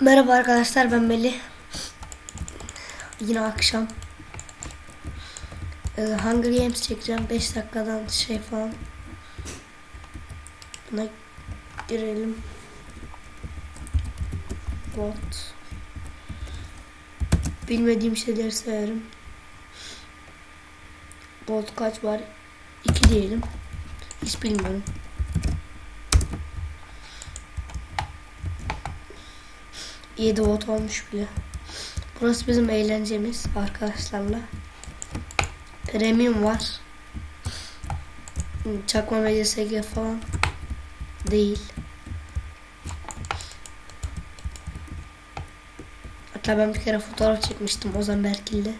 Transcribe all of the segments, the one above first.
Merhaba arkadaşlar ben Melih. Yine akşam. Ee, Hunger Games çekeceğim 5 dakikadan şey falan. Buna girelim. Bot. Bilmediğim şeyleri severim. Bot kaç var? 2 diyelim. Hiç bilmiyorum. Yedi volt olmuş bile. Burası bizim eğlencemiz arkadaşlarla. Premium var. Çakma MCSG falan değil. Hatta ben bir kere fotoğraf çekmiştim Ozan Berkil'le.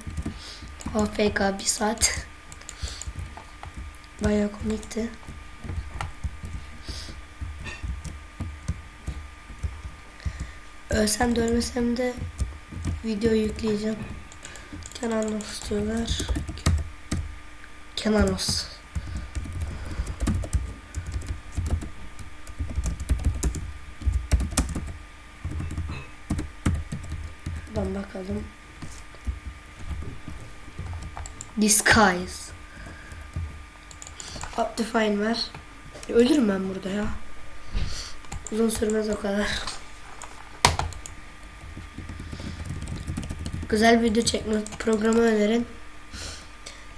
AFK bir saat. Bayağı komikti. Ölsem de ölmesem de video yükleyeceğim. Kenanos diyorlar. Kenanos. Şuradan bakalım. Disguise. Optifine ver. Ölürüm ben burada ya. Uzun sürmez o kadar. Güzel video çekme programı önerin.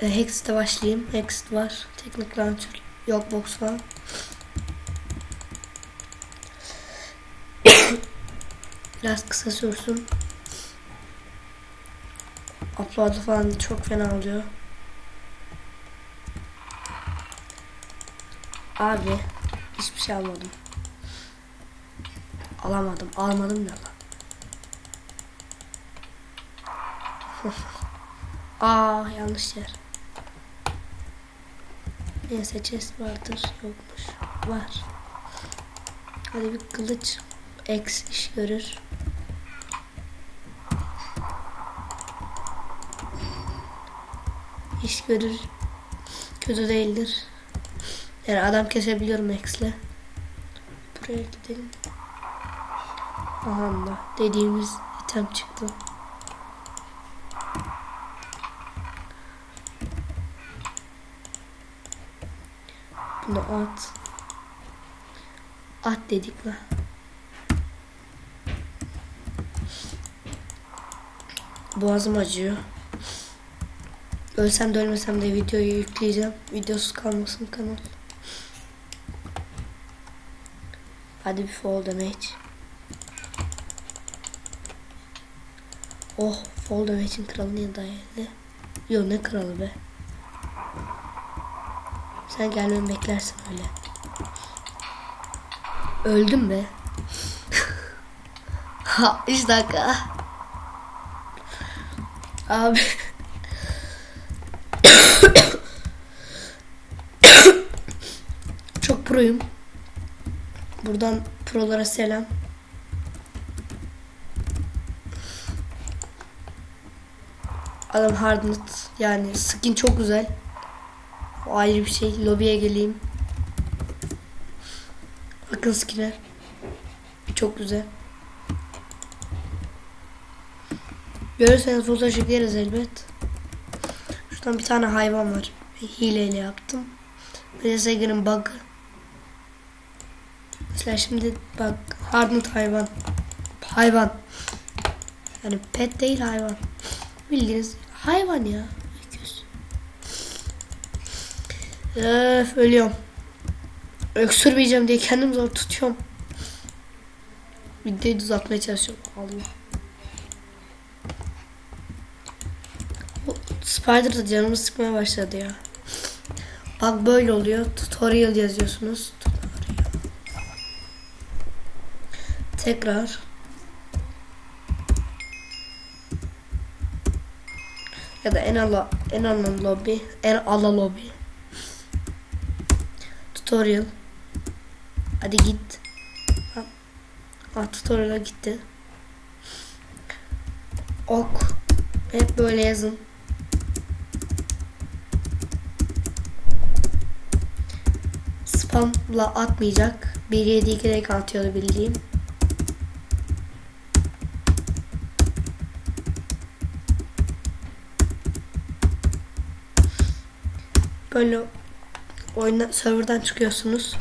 E, Hext'e başlayayım. Hext var. Teknik Launcher. Yok box falan. Biraz kısa sürsün. Upload falan çok fena oluyor. Abi hiçbir şey almadım. Alamadım. Almadım ne Aa yanlış yer. Neyse chest vardır. Yokmuş. Var. Hadi bir kılıç. X iş görür. İş görür. Kötü değildir. Yani adam kesebiliyorum X'le. Buraya gidelim. Aha dediğimiz item çıktı. Bunu at. At dedik la. Boğazım acıyor. Ölsem de ölmesem de videoyu yükleyeceğim. Videosuz kalmasın kanal. Hadi bir fall damage. Oh fall damage'in kralı niye dayalı? Yok ne kralı be. Sen gelmemi beklersin öyle. Öldüm be. ha 3 dakika. Abi. Çok proyum. Buradan prolara selam. Adam hardnut yani skin çok güzel. O ayrı bir şey. Lobiye geleyim. Bakın skinler. Çok güzel. Görürseniz fotoğraf çekeriz elbet. Şuradan bir tane hayvan var. Hileyle yaptım. PSG'nin bug. Mesela şimdi bak hardnut hayvan. Hayvan. Yani pet değil hayvan. Bildiğiniz hayvan ya. Öf ölüyorum. Öksürmeyeceğim diye kendim zor tutuyorum. Videoyu düzeltmeye çalışıyorum. Allah. Spider da canımı sıkmaya başladı ya. Bak böyle oluyor. Tutorial yazıyorsunuz. Tutorial. Tekrar. Ya da en ala en ana lobby, en ala lobby. Tutorial. Hadi git. Aa, tutorial'a gitti. Ok. Hep böyle yazın. Spamla atmayacak. 1.7.2'de atıyordu bildiğim. Böyle oyundan serverdan çıkıyorsunuz.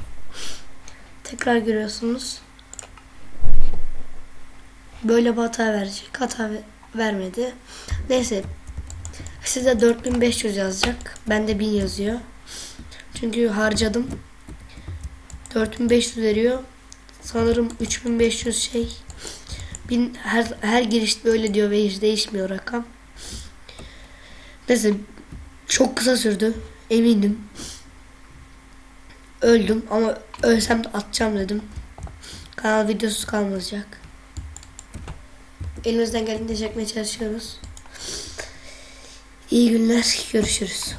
Tekrar giriyorsunuz. Böyle bir hata verecek. Hata ve- vermedi. Neyse. Size 4500 yazacak. Bende 1000 yazıyor. Çünkü harcadım. 4500 veriyor. Sanırım 3500 şey. Bin, her, her girişte öyle diyor ve hiç değişmiyor rakam. Neyse çok kısa sürdü. Eminim. Öldüm ama ölsem de atacağım dedim. Kanal videosuz kalmayacak. Elimizden geldiğince çekmeye çalışıyoruz. İyi günler. Görüşürüz.